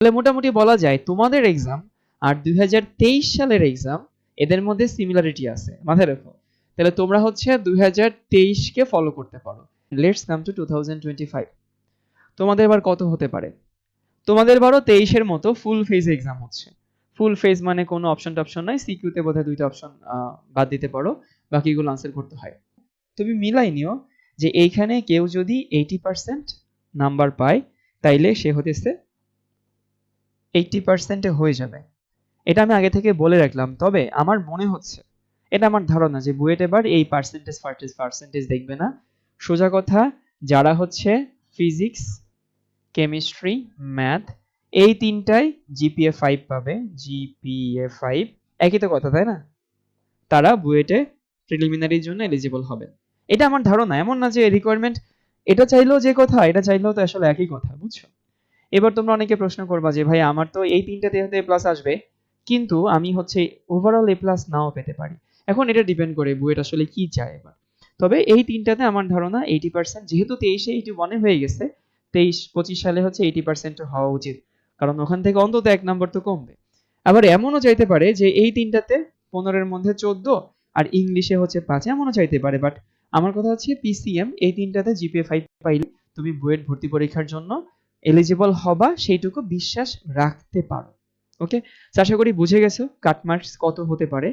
তাহলে মোটামুটি বলা যায় তোমাদের এক্সাম আর দুই সালের এক্সাম এদের মধ্যে সিমিলারিটি আছে। মাথায় রাখো। তাহলে তোমরা হচ্ছে দুই কে ফলো করতে পারো। লেটস কাম টু টু তোমাদের এবার কত হতে পারে? তোমাদের বারো তেইশের মতো ফুল ফেজ এক্সাম হচ্ছে। ফুল ফেজ মানে কোনো অপশন টপশন নাই সিকিউতে বোধহয় দুইটা অপশন বাদ দিতে পারো। বাকিগুলো আনসার করতে হয়। তুমি মিলাই নিও যে এইখানে কেউ যদি এইটি পার্সেন্ট নাম্বার পায়, তাইলে সে হতেছে এইটি পার্সেন্টে হয়ে যাবে। এটা আমি আগে থেকে বলে রাখলাম, তবে আমার মনে হচ্ছে, এটা আমার ধারণা যে বুয়েট এবার এই পার্সেন্টেজ পার্সেন্টেজ পার্সেন্টেজ দেখবে না। সোজা কথা, যারা হচ্ছে ফিজিক্স কেমিস্ট্রি ম্যাথ এই তিনটায় জিপিএ ফাইভ পাবে জিপিএ ফাইভ একই তো কথা, তাই না? তারা বুয়েটে প্রিলিমিনারির জন্য এলিজিবল হবে। এটা আমার ধারণা, এমন না যে রিকোয়ারমেন্ট এটা চাইলেও যে কথা, এটা চাইলেও তো আসলে একই কথা, বুঝছ? এবার তোমরা অনেকে প্রশ্ন করবা যে, ভাই, আমার তো এই তিনটাতে হয়তো এ প্লাস আসবে, কিন্তু আমি হচ্ছে ওভারঅল এ প্লাস নাও পেতে পারি। এখন এটা ডিপেন্ড করে বুয়েট আসলে কি চায় এবার। তবে এই তিনটাতে আমার ধারণা এইটি পার্সেন্ট যেহেতু তেইশে এইটি ওয়ানে হয়ে গেছে, তেইশ, পঁচিশ সালে হচ্ছে এইটি পার্সেন্ট হওয়া উচিত, কারণ ওখান থেকে অন্তত এক নম্বর তো কমবে। আবার এমনও চাইতে পারে যে, এই তিনটাতে পনেরোর মধ্যে চোদ্দ আর ইংলিশে হচ্ছে পাঁচ, এমনও চাইতে পারে বাট আমার কথা হচ্ছে পিসিএম এই তিনটাতে জিপিএ ফাইভ পাইলে তুমি বুয়েট ভর্তি পরীক্ষার জন্য এলিজিবল হবা, সেইটুকু বিশ্বাস রাখতে পারো। ওকে আশা করি বুঝে গেছো কাটমার্কস কত হতে পারে।